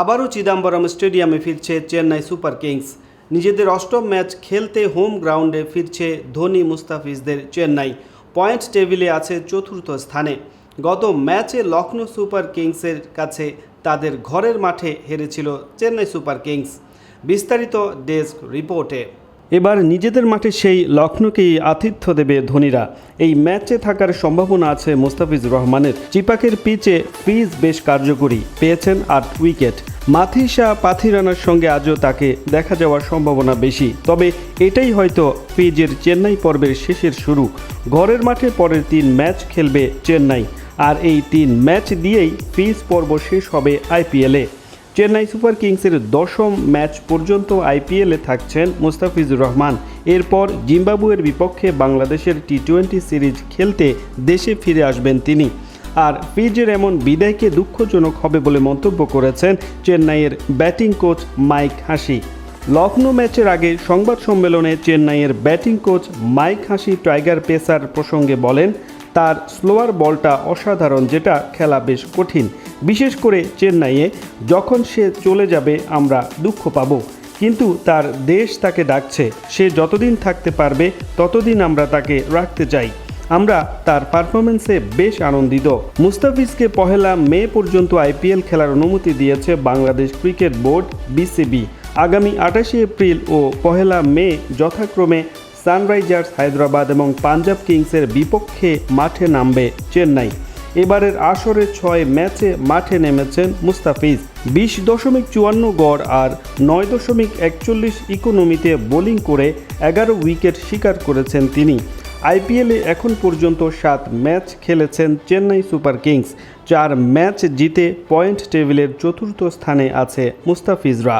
আবারও চিদাম্বরম স্টেডিয়ামে ফিরছে চেন্নাই সুপার কিংস। নিজেদের অষ্টম ম্যাচ খেলতে হোম গ্রাউন্ডে ফিরছে ধোনি মুস্তাফিজদের চেন্নাই। পয়েন্ট টেবিলে আছে চতুর্থ স্থানে। গত ম্যাচে লখনৌ সুপার কিংসের কাছে তাদের ঘরের মাঠে হেরেছিল চেন্নাই সুপার কিংস। বিস্তারিত ডেস্ক রিপোর্টে। এবার নিজেদের মাঠে সেই লখনৌকেই আতিথ্য দেবে ধোনিরা। এই ম্যাচে থাকার সম্ভাবনা আছে মোস্তাফিজ রহমানের। চিপাকের পিচে ফ্রিজ বেশ কার্যকরী, পেয়েছেন আট উইকেট। মাথিসা পাথিরানার সঙ্গে আজও তাকে দেখা যাওয়ার সম্ভাবনা বেশি। তবে এটাই হয়তো পিজের চেন্নাই পর্বের শেষের শুরু। ঘরের মাঠে পরের তিন ম্যাচ খেলবে চেন্নাই। আর এই তিন ম্যাচ দিয়েই ফিজ পর্ব শেষ হবে আইপিএলে। চেন্নাই সুপার কিংসের দশম ম্যাচ পর্যন্ত আইপিএলে থাকছেন মুস্তাফিজুর রহমান। এরপর জিম্বাবুয়ের বিপক্ষে বাংলাদেশের টি টোয়েন্টি সিরিজ খেলতে দেশে ফিরে আসবেন তিনি। আর ফিজের এমন বিদায়কে দুঃখজনক হবে বলে মন্তব্য করেছেন চেন্নাইয়ের ব্যাটিং কোচ মাইক হাসি। লখনৌ ম্যাচের আগে সংবাদ সম্মেলনে চেন্নাইয়ের batting coach Mike Hussey tiger pacer প্রসঙ্গে বলেন তার স্লোয়ার বলটা অসাধারণ, যেটা খেলা বেশ কঠিন। বিশেষ করে চেন্নাইয়ে, যখন সে চলে যাবে, আমরা দুঃখ পাব। কিন্তু তার দেশ তাকে ডাকছে। সে যতদিন থাকতে পারবে, ততদিন আমরা তাকে রাখতে চাই। আমরা তার পারফরমেন্সে বেশ আনন্দিত। মুস্তাফিজকে পহেলা মে পর্যন্ত আইপিএল খেলার অনুমতি দিয়েছে বাংলাদেশ ক্রিকেট বোর্ড, বিসিবি। আগামী আটাশে এপ্রিল ও পহেলা মে যথাক্রমে সানরাইজার্স হায়দ্রাবাদ এবং পাঞ্জাব কিংসের বিপক্ষে মাঠে নামবে চেন্নাই। এবারের আসরে ছয় ম্যাচে মাঠে নেমেছেন মুস্তাফিজ। বিশ দশমিক চুয়ান্ন গড় আর নয় দশমিক একচল্লিশ ইকোনমিতে বোলিং করে এগারো উইকেট শিকার করেছেন তিনি। আইপিএলে এখন পর্যন্ত সাত ম্যাচ খেলেছেন চেন্নাই সুপার কিংস। চার ম্যাচ জিতে পয়েন্ট টেবিলের চতুর্থ স্থানে আছে মুস্তাফিজরা।